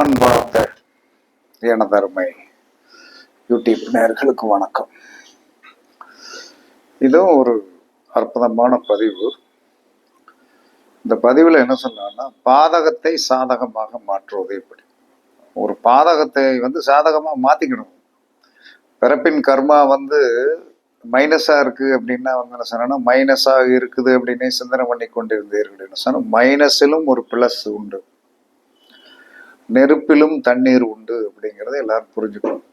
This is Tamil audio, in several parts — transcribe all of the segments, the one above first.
அன்பார்ந்த எனதருமை யூடியூப் நேர்களுக்கு வணக்கம். இதுவும் ஒரு அற்புதமான பதிவு. இந்த பதிவில் என்ன சொன்னான்னா பாதகத்தை சாதகமாக மாற்றுவது எப்படி? ஒரு பாதகத்தை வந்து சாதகமாக மாற்றிக்கணும் பிறப்பின் கர்மா வந்து மைனஸாக இருக்குது அப்படின்னா வந்து என்ன சொன்னா மைனஸாக இருக்குது அப்படின்னே சிந்தனை பண்ணி கொண்டிருந்தீர்கள் என்ன சொன்னால் மைனஸிலும் ஒரு ப்ளஸ் உண்டு. நெருப்பிலும் தண்ணீர் உண்டு அப்படிங்கிறத எல்லாரும் புரிஞ்சுக்கணும்.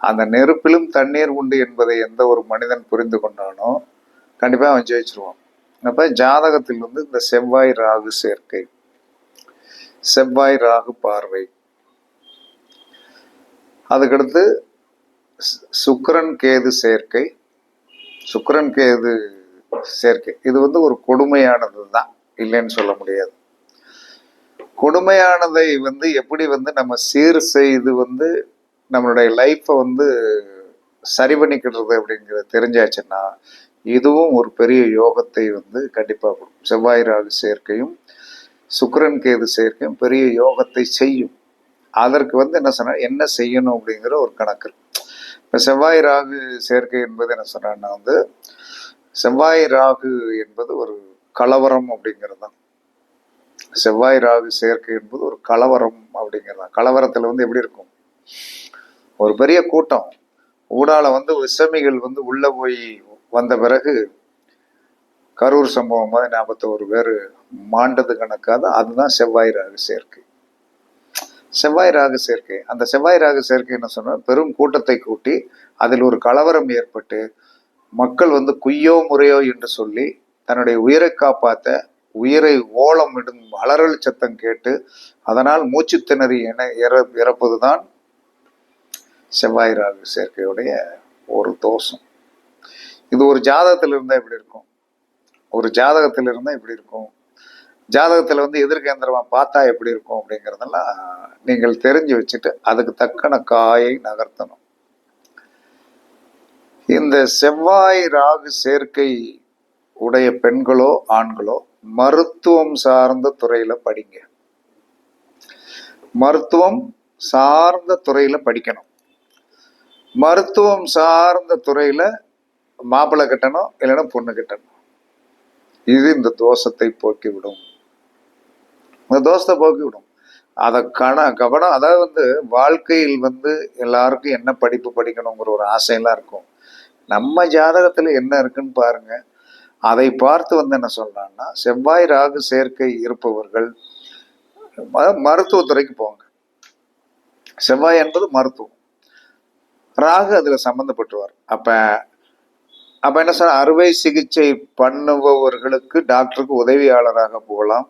அந்த நெருப்பிலும் தண்ணீர் உண்டு என்பதை எந்த ஒரு மனிதன் புரிந்து கொண்டானோ கண்டிப்பாக அவன் ஜெயிச்சிருவான். அப்போ ஜாதகத்தில் வந்து இந்த செவ்வாய் ராகு சேர்க்கை. செவ்வாய் ராகு பார்வை. அதுக்கடுத்து சுக்கரன் கேது சேர்க்கை. சுக்கரன் கேது சேர்க்கை. இது வந்து ஒரு கொடுமையானது தான் இல்லைன்னு சொல்ல முடியாது. கொடுமையானதை வந்து எப்படி வந்து நம்ம சீர் செய்து வந்து நம்மளுடைய லைஃப்பை வந்து சரி பண்ணிக்கிடுறது அப்படிங்கிறத தெரிஞ்சாச்சுன்னா இதுவும் ஒரு பெரிய யோகத்தை வந்து கண்டிப்பாக கொடுக்கும். செவ்வாய் ராகு சேர்க்கையும் சுக்கரன் கேது சேர்க்கையும் பெரிய யோகத்தை செய்யும். அதற்கு வந்து என்ன சொன்னால் என்ன செய்யணும் அப்படிங்கிற ஒரு கணக்கு. இப்போ செவ்வாய் ராகு சேர்க்கை என்பது என்ன சொன்னான்னா வந்து செவ்வாய் ராகு என்பது ஒரு கலவரம் அப்படிங்கிறது தான் செவ்வாய் ராகு சேர்க்கை என்பது ஒரு கலவரம் அப்படிங்கிறது கலவரத்தில் வந்து எப்படி இருக்கும்? ஒரு பெரிய கூட்டம். ஊடால வந்து விசமிகள் வந்து உள்ள போய் வந்த பிறகு கரூர் சம்பவம் மாதிரி நாற்பத்தோரு பேர் மாண்டது கணக்காக அதுதான் செவ்வாய் ராகு சேர்க்கை. செவ்வாய் ராகு சேர்க்கை. அந்த செவ்வாய் ராகு சேர்க்கை என்ன சொன்னால் பெரும் கூட்டத்தை கூட்டி அதில் ஒரு கலவரம் ஏற்பட்டு மக்கள் வந்து குய்யோ முறையோ என்று சொல்லி தன்னுடைய உயிரை காப்பாற்ற உயிரை ஓலமிடும் அலறல் சத்தம் கேட்டு அதனால் மூச்சு திணறி என இற இறப்பதுதான் செவ்வாய் ராகு சேர்க்கையுடைய ஒரு தோஷம். இது ஒரு ஜாதகத்தில் இருந்தால் இப்படி இருக்கும். ஒரு ஜாதகத்தில் இருந்தால் இப்படி இருக்கும். ஜாதகத்தில் வந்து எதிர்கேந்திரமாக பார்த்தா எப்படி இருக்கும் அப்படிங்கிறதெல்லாம் நீங்கள் தெரிஞ்சு வச்சுட்டு அதுக்கு தக்கன காயை நகர்த்தணும். இந்த செவ்வாய் ராகு சேர்க்கை உடைய பெண்களோ ஆண்களோ மருத்துவம் சார்ந்த துறையில படிங்க. மருத்துவம் சார்ந்த துறையில படிக்கணும். மருத்துவம் சார்ந்த துறையில மாப்பிள்ளை கட்டணும் இல்லைன்னா பொண்ணு கட்டணும். இது இந்த தோஷத்தை போக்கிவிடும் இந்த தோஷத்தை போக்கிவிடும் அதை கண கவனம் அதாவது வந்து வாழ்க்கையில் வந்து எல்லாருக்கும் என்ன படிப்பு படிக்கணுங்கிற ஒரு ஆசையெல்லாம் இருக்கும். நம்ம ஜாதகத்துல என்ன இருக்குன்னு பாருங்க. அதை பார்த்து வந்து என்ன சொல்கிறான்னா செவ்வாய் ராகு சேர்க்கை இருப்பவர்கள் மருத்துவத்துறைக்கு போங்க. செவ்வாய் என்பது மருத்துவம். ராகு அதில் சம்மந்தப்பட்டுவார் அப்போ அப்போ என்ன சொல்ற அறுவை சிகிச்சை பண்ணுபவர்களுக்கு டாக்டருக்கு உதவியாளராக போகலாம்.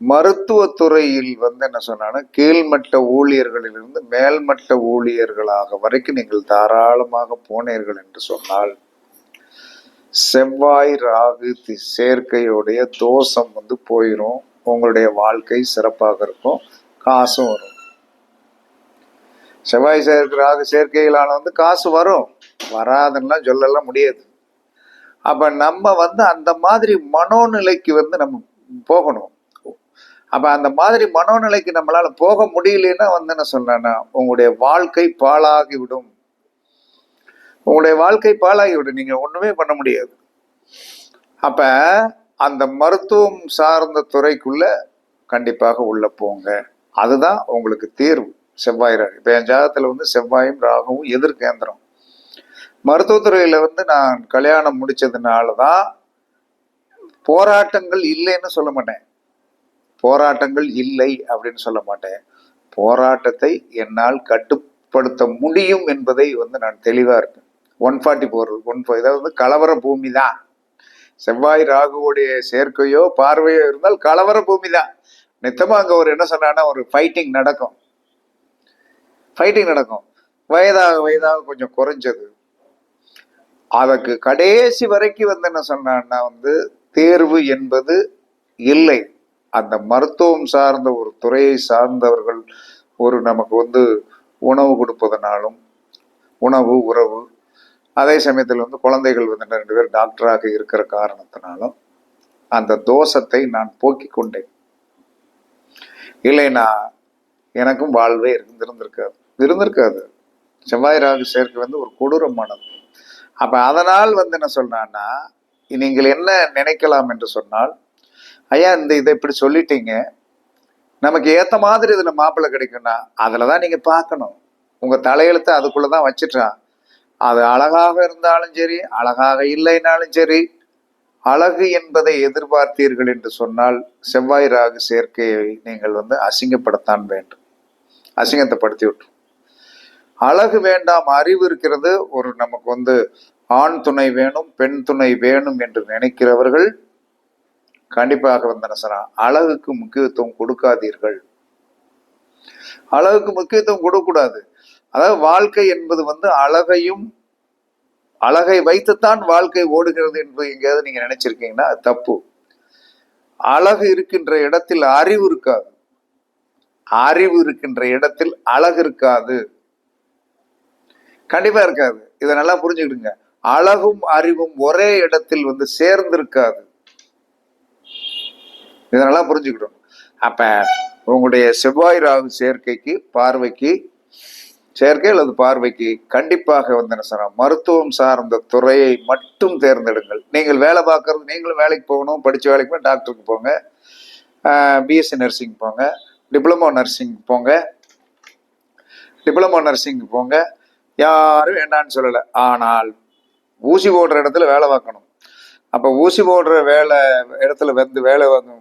மருத்துவத்துறையில் வந்து என்ன சொன்னான்னா கீழ்மட்ட ஊழியர்களிலிருந்து மேல்மட்ட ஊழியர்களாக வரைக்கும் நீங்கள் தாராளமாக போனீர்கள் என்று சொன்னால் செவ்வாய் ராகு தி- சேர்க்கையுடைய தோஷம் வந்து போயிடும் உங்களுடைய வாழ்க்கை சிறப்பாக இருக்கும். காசும் வரும். செவ்வாய் சேர்க்கை ராகு சேர்க்கையிலான வந்து காசு வரும். வராதுன்னா சொல்லலாம் முடியாது. அப்ப நம்ம வந்து அந்த மாதிரி மனோநிலைக்கு வந்து நம்ம போகணும். அப்ப அந்த மாதிரி மனோநிலைக்கு நம்மளால போக முடியலன்னா வந்து என்ன சொல்றேன்னா உங்களுடைய வாழ்க்கை பாழாகி விடும் உங்களுடைய வாழ்க்கை பாழாகிவிடும். நீங்கள் நீங்க ஒண்ணுமே பண்ண முடியாது. அப்ப அந்த மருத்துவம் சார்ந்த துறைக்குள்ள கண்டிப்பாக உள்ள போங்க. அதுதான் உங்களுக்கு தீர்வு. செவ்வாய் ராகு. இப்போ என் ஜாதகத்தில் வந்து செவ்வாயும் ராகவும் எதிர்கேந்திரம் மருத்துவத்துறையில் வந்து நான் கல்யாணம் முடிச்சதுனால தான் போராட்டங்கள் இல்லைன்னு சொல்ல மாட்டேன். போராட்டங்கள் இல்லை அப்படின்னு சொல்ல மாட்டேன். போராட்டத்தை என்னால் கட்டுப்படுத்த முடியும் என்பதை வந்து நான் தெளிவாக இருக்கேன். ஒன் ஃபார்ட்டி ஃபோர் ஒன் இதாவது வந்து கலவர பூமி தான் செவ்வாய் ராகுவோடைய சேர்க்கையோ பார்வையோ இருந்தால் கலவர பூமி தான் நித்தமாக அங்கே ஒரு என்ன சொன்னான்னா ஒரு ஃபைட்டிங் நடக்கும். ஃபைட்டிங் நடக்கும். வயதாக வயதாக கொஞ்சம் குறைஞ்சது. அதற்கு கடைசி வரைக்கும் வந்து என்ன சொன்னான்னா வந்து தேர்வு என்பது இல்லை. அந்த மருத்துவம் சார்ந்த ஒரு துறையை சார்ந்தவர்கள் ஒரு நமக்கு வந்து உணவு கொடுப்பதனாலும் உணவு உறவு அதே சமயத்தில் வந்து குழந்தைகள் வந்து ரெண்டு பேர் டாக்டராக இருக்கிற காரணத்தினாலும் அந்த தோஷத்தை நான் போக்கிக் கொண்டேன். இல்லைனா எனக்கும் வாழ்வே இருந்திருந்திருக்காது. இருந்திருக்காது. செவ்வாய் ராகு சேர்க்கை வந்து ஒரு கொடூரமானது அப்போ அதனால் வந்து என்ன சொன்னான்னா நீங்கள் என்ன நினைக்கலாம் என்று சொன்னால் ஐயா இந்த இதை இப்படி சொல்லிட்டீங்க. நமக்கு ஏற்ற மாதிரி இதில் மாப்பிள்ளை கிடைக்கும்னா தான் நீங்கள் பார்க்கணும். உங்க தலையெழுத்து அதுக்குள்ளதான் வச்சுட்டான் அது அழகாக இருந்தாலும் சரி அழகாக இல்லைனாலும் சரி அழகு என்பதை எதிர்பார்த்தீர்கள் என்று சொன்னால் செவ்வாய் ராகு சேர்க்கையை நீங்கள் வந்து அசிங்கப்படுத்தான் வேண்டும். அசிங்கத்தைப்படுத்தி விட்டு அழகு வேண்டாம் அறிவு இருக்கிறது. ஒரு நமக்கு வந்து ஆண் துணை வேணும் பெண் துணை வேணும் என்று நினைக்கிறவர்கள் கண்டிப்பாக வந்து என்ன அழகுக்கு முக்கியத்துவம் கொடுக்காதீர்கள். அழகுக்கு முக்கியத்துவம் கொடுக்கக்கூடாது. அதாவது வாழ்க்கை என்பது வந்து அழகையும் அழகை வைத்துத்தான் வாழ்க்கை ஓடுகிறது என்பது எங்கேயாவது நீங்க நினைச்சிருக்கீங்கன்னா தப்பு. அழகு இருக்கின்ற இடத்தில் அறிவு இருக்காது. அறிவு இருக்கின்ற இடத்தில் அழகு இருக்காது. கண்டிப்பா இருக்காது. இதை நல்லா புரிஞ்சுக்கிடுங்க. அழகும் அறிவும் ஒரே இடத்தில் வந்து சேர்ந்து இருக்காது இதை நல்லா அப்ப உங்களுடைய செவ்வாய் ராகு சேர்க்கைக்கு பார்வைக்கு செயற்கை அல்லது பார்வைக்கு கண்டிப்பாக வந்து என்ன மருத்துவம் சார்ந்த துறையை மட்டும் தேர்ந்தெடுங்கள். நீங்கள் வேலை பார்க்கறது நீங்களும் வேலைக்கு போகணும் படித்த வேலைக்கு போய் டாக்டருக்கு போங்க. பிஎஸ்சி நர்சிங் போங்க. டிப்ளமோ நர்சிங் போங்க. டிப்ளமோ நர்சிங் போங்க. யாரும் வேண்டான்னு சொல்லலை. ஆனால் ஊசி போடுற இடத்துல வேலை பார்க்கணும். அப்போ ஊசி போடுற வேலை இடத்துல வந்து வேலை வந்து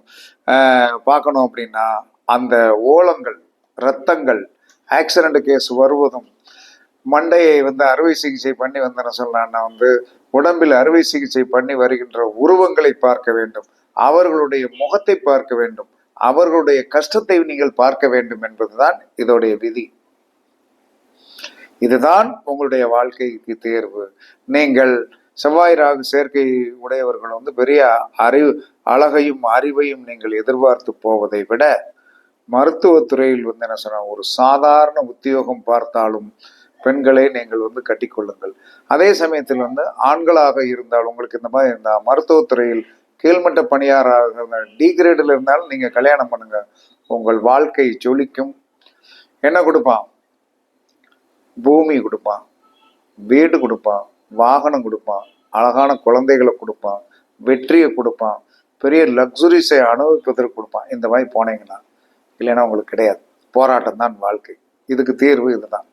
பார்க்கணும் அப்படின்னா அந்த ஓலங்கள் ரத்தங்கள் ஆக்சிடென்ட் கேஸ் வருவதும் மண்டையை வந்து அறுவை சிகிச்சை பண்ணி வந்தேன்னு என்ன வந்து உடம்பில் அறுவை சிகிச்சை பண்ணி வருகின்ற உருவங்களை பார்க்க வேண்டும். அவர்களுடைய முகத்தை பார்க்க வேண்டும். அவர்களுடைய கஷ்டத்தை நீங்கள் பார்க்க வேண்டும் என்பதுதான் இதோடைய விதி. இதுதான் உங்களுடைய வாழ்க்கைக்கு தேர்வு. நீங்கள் செவ்வாய் ராகு சேர்க்கை உடையவர்கள் வந்து பெரிய அறிவு அழகையும் அறிவையும் நீங்கள் எதிர்பார்த்து போவதை விட மருத்துவத்துறையில் வந்து என்ன சொன்னால் ஒரு சாதாரண உத்தியோகம் பார்த்தாலும் பெண்களை நீங்கள் வந்து கட்டிக்கொள்ளுங்கள். அதே சமயத்தில் வந்து ஆண்களாக இருந்தால் உங்களுக்கு இந்த மாதிரி இந்த மருத்துவத்துறையில் கீழ்மட்ட பணியாராக இருந்தால் டிகிரேடில் இருந்தாலும் நீங்கள் கல்யாணம் பண்ணுங்க. உங்கள் வாழ்க்கை ஜொலிக்கும். என்ன கொடுப்பான்? பூமி கொடுப்பான் வீடு கொடுப்பான் வாகனம் கொடுப்பான் அழகான குழந்தைகளை கொடுப்பான் வெற்றியை கொடுப்பான் பெரிய லக்ஸுரிஸை அனுபவிப்பதற்கு கொடுப்பான். இந்த மாதிரி போனீங்கன்னா இல்லைன்னா உங்களுக்கு கிடையாது. போராட்டம் தான் வாழ்க்கை. இதுக்கு தீர்வு இதுதான்.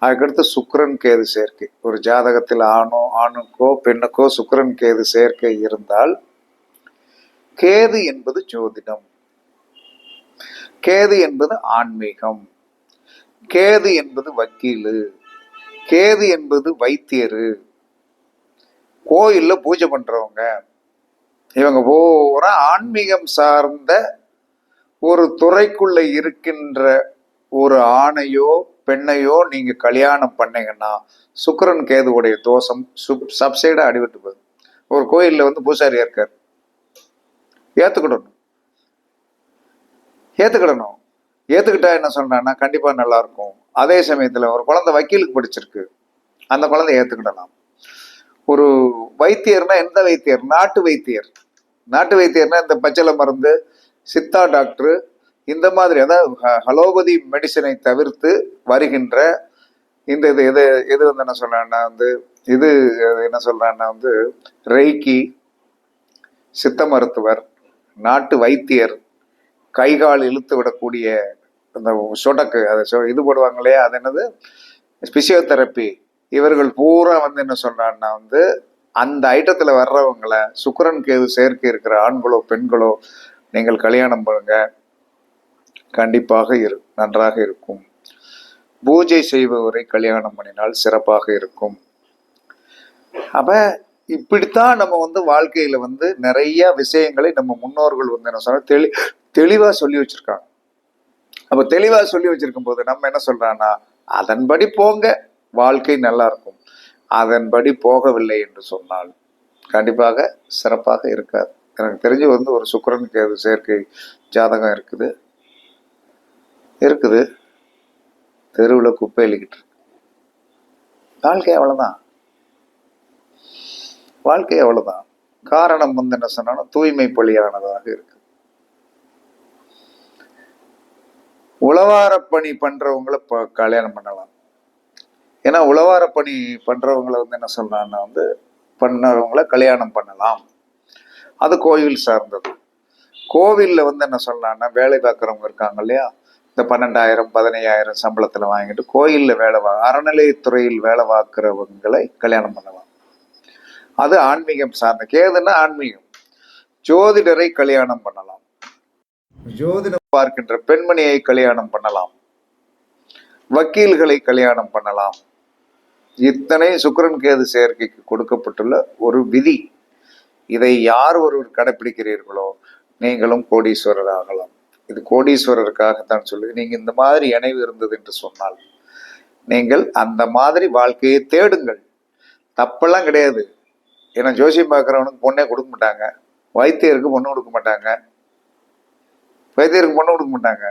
அதுக்கடுத்து சுக்கரன் கேது சேர்க்கை. ஒரு ஜாதகத்தில் ஆணோ ஆணுக்கோ பெண்ணுக்கோ சுக்கிரன் கேது சேர்க்கை இருந்தால் கேது என்பது ஜோதிடம். கேது என்பது ஆன்மீகம். கேது என்பது வக்கீலு. கேது என்பது வைத்தியரு. கோயில்ல பூஜை பண்றவங்க. இவங்க பூரா ஆன்மீகம் சார்ந்த ஒரு துறைக்குள்ள இருக்கின்ற ஒரு ஆணையோ பெண்ணையோ நீங்க கல்யாணம் பண்ணீங்கன்னா சுக்கரன் கேதுவுடைய தோஷம் சுப் சப்சைடா அடிபட்டு போகுது. ஒரு கோயில்ல வந்து பூசாரியா இருக்கார். ஏத்துக்கிடணும். ஏத்துக்கிடணும். ஏத்துக்கிட்டா என்ன சொல்றான்னா கண்டிப்பா நல்லா இருக்கும் அதே சமயத்துல ஒரு குழந்தை வக்கீலுக்கு படிச்சிருக்கு. அந்த குழந்தை ஏத்துக்கிடலாம். ஒரு வைத்தியர்னா எந்த வைத்தியர்? நாட்டு வைத்தியர். நாட்டு வைத்தியர்னா இந்த பச்சளை மருந்து சித்தா டாக்டரு இந்த மாதிரி அதாவது ஹ- ஹலோபதி மெடிசனை தவிர்த்து வருகின்ற இந்த இது எது எது வந்து என்ன சொல்றான்னா வந்து இது என்ன சொல்றான்னா வந்து ரெய்கி சித்த மருத்துவர் நாட்டு வைத்தியர் கை கால் இழுத்து விடக்கூடிய அந்த சொடக்கு அதை சொ- இது போடுவாங்க இல்லையா அது என்னது? பிசியோதெரப்பி இவர்கள் பூரா வந்து என்ன சொல்றாங்கன்னா வந்து அந்த ஐட்டத்தில் வர்றவங்களை சுக்கரன் கேது சேர்க்கை இருக்கிற ஆண்களோ பெண்களோ நீங்கள் கல்யாணம் பண்ணுங்க. கண்டிப்பாக இரு நன்றாக இருக்கும். பூஜை செய்பவரை கல்யாணம் பண்ணினால் சிறப்பாக இருக்கும். அப்ப இப்படித்தான் நம்ம வந்து வாழ்க்கையில வந்து நிறைய விஷயங்களை நம்ம முன்னோர்கள் வந்து என்ன சொன்னா தெளி தெளிவா சொல்லி வச்சிருக்காங்க. அப்ப தெளிவா சொல்லி வச்சிருக்கும் போது நம்ம என்ன சொல்றான்னா அதன்படி போங்க வாழ்க்கை நல்லா இருக்கும். அதன்படி போகவில்லை என்று சொன்னால் கண்டிப்பாக சிறப்பாக இருக்காது. எனக்கு தெரிஞ்சு வந்து ஒரு சுக்கரனுக்கு அது சேர்க்கை ஜாதகம் இருக்குது. இருக்குது. தெருவில் குப்பை அள்ளிக்கிட்டு வாழ்க்கை அவ்வளவுதான். வாழ்க்கை அவ்வளவுதான். காரணம் வந்து என்ன சொன்னா தூய்மை பலியானதாக இருக்கு. உழவார பணி பண்றவங்களை இப்போ கல்யாணம் பண்ணலாம். ஏன்னா உழவார பணி பண்றவங்களை வந்து என்ன சொல்றாங்கன்னா வந்து பண்ணவங்களை கல்யாணம் பண்ணலாம். அது கோயில் சார்ந்தது. கோவில்ல வந்து என்ன சொல்லலாம்னா வேலை பார்க்குறவங்க இருக்காங்க இல்லையா? இந்த பன்னெண்டாயிரம் பதினையாயிரம் சம்பளத்தில் வாங்கிட்டு கோயிலில் வேலை வா அறநிலையத்துறையில் வேலை பார்க்குறவங்களை கல்யாணம் பண்ணலாம். அது ஆன்மீகம் சார்ந்த கேதுன்னா ஆன்மீகம். ஜோதிடரை கல்யாணம் பண்ணலாம். ஜோதிடம் பார்க்கின்ற பெண்மணியை கல்யாணம் பண்ணலாம். வக்கீல்களை கல்யாணம் பண்ணலாம். இத்தனை சுக்கரன் கேது சேர்க்கைக்கு கொடுக்கப்பட்டுள்ள ஒரு விதி. இதை யார் ஒருவர் கடைபிடிக்கிறீர்களோ நீங்களும் கோடீஸ்வரர் ஆகலாம். இது கோடீஸ்வரருக்காகத்தான் சொல்லி நீங்கள் இந்த மாதிரி இணைவு இருந்தது என்று சொன்னால் நீங்கள் அந்த மாதிரி வாழ்க்கையை தேடுங்கள். தப்பெல்லாம் கிடையாது. ஏன்னா ஜோசியம் பார்க்குறவனுக்கு பொண்ணே கொடுக்க மாட்டாங்க. வைத்தியருக்கு பொண்ணு கொடுக்க மாட்டாங்க. வைத்தியருக்கு பொண்ணு கொடுக்க மாட்டாங்க.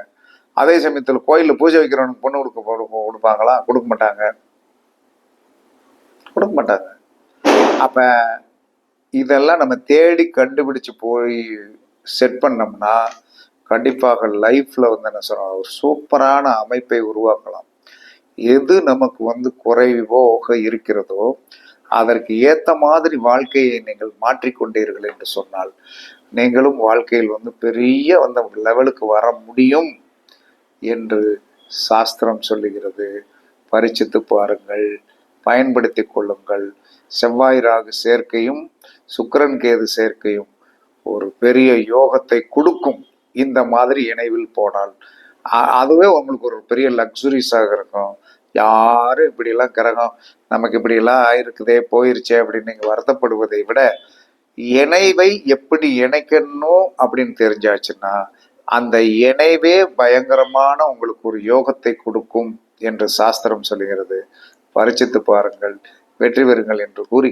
அதே சமயத்தில் கோயிலில் பூஜை வைக்கிறவனுக்கு பொண்ணு கொடுக்க கொடுப்பாங்களா? கொடுக்க மாட்டாங்க. கொடுக்க மாட்டாங்க. அப்போ இதெல்லாம் நம்ம தேடி கண்டுபிடிச்சு போய் செட் பண்ணோம்னா கண்டிப்பாக லைஃப்பில் வந்து என்ன சொல்றோம் ஒரு சூப்பரான அமைப்பை உருவாக்கலாம். எது நமக்கு வந்து குறைவோக இருக்கிறதோ அதற்கு ஏற்ற மாதிரி வாழ்க்கையை நீங்கள் மாற்றிக்கொண்டீர்கள் என்று சொன்னால் நீங்களும் வாழ்க்கையில் வந்து பெரிய அந்த லெவலுக்கு வர முடியும் என்று சாஸ்திரம் சொல்லுகிறது. பரிச்சித்து பாருங்கள் பயன்படுத்தி கொள்ளுங்கள். செவ்வாய் ராகு சேர்க்கையும் சுக்கரன் கேது சேர்க்கையும் ஒரு பெரிய யோகத்தை கொடுக்கும் இந்த மாதிரி இணைவில் போனால் அதுவே உங்களுக்கு ஒரு பெரிய லக்ஸுரிஸாக இருக்கும். யாரும் இப்படிலாம் கிரகம் நமக்கு இப்படிலாம் ஆயிருக்குதே போயிருச்சே அப்படின்னு நீங்கள் வருத்தப்படுவதை விட இணைவை எப்படி இணைக்கணும் அப்படின்னு தெரிஞ்சாச்சுன்னா அந்த இணைவே பயங்கரமான உங்களுக்கு ஒரு யோகத்தை கொடுக்கும் என்று சாஸ்திரம் சொல்கிறது. பரிச்சித்து பாருங்கள் வெற்றி பெறுங்கள் என்று கூறி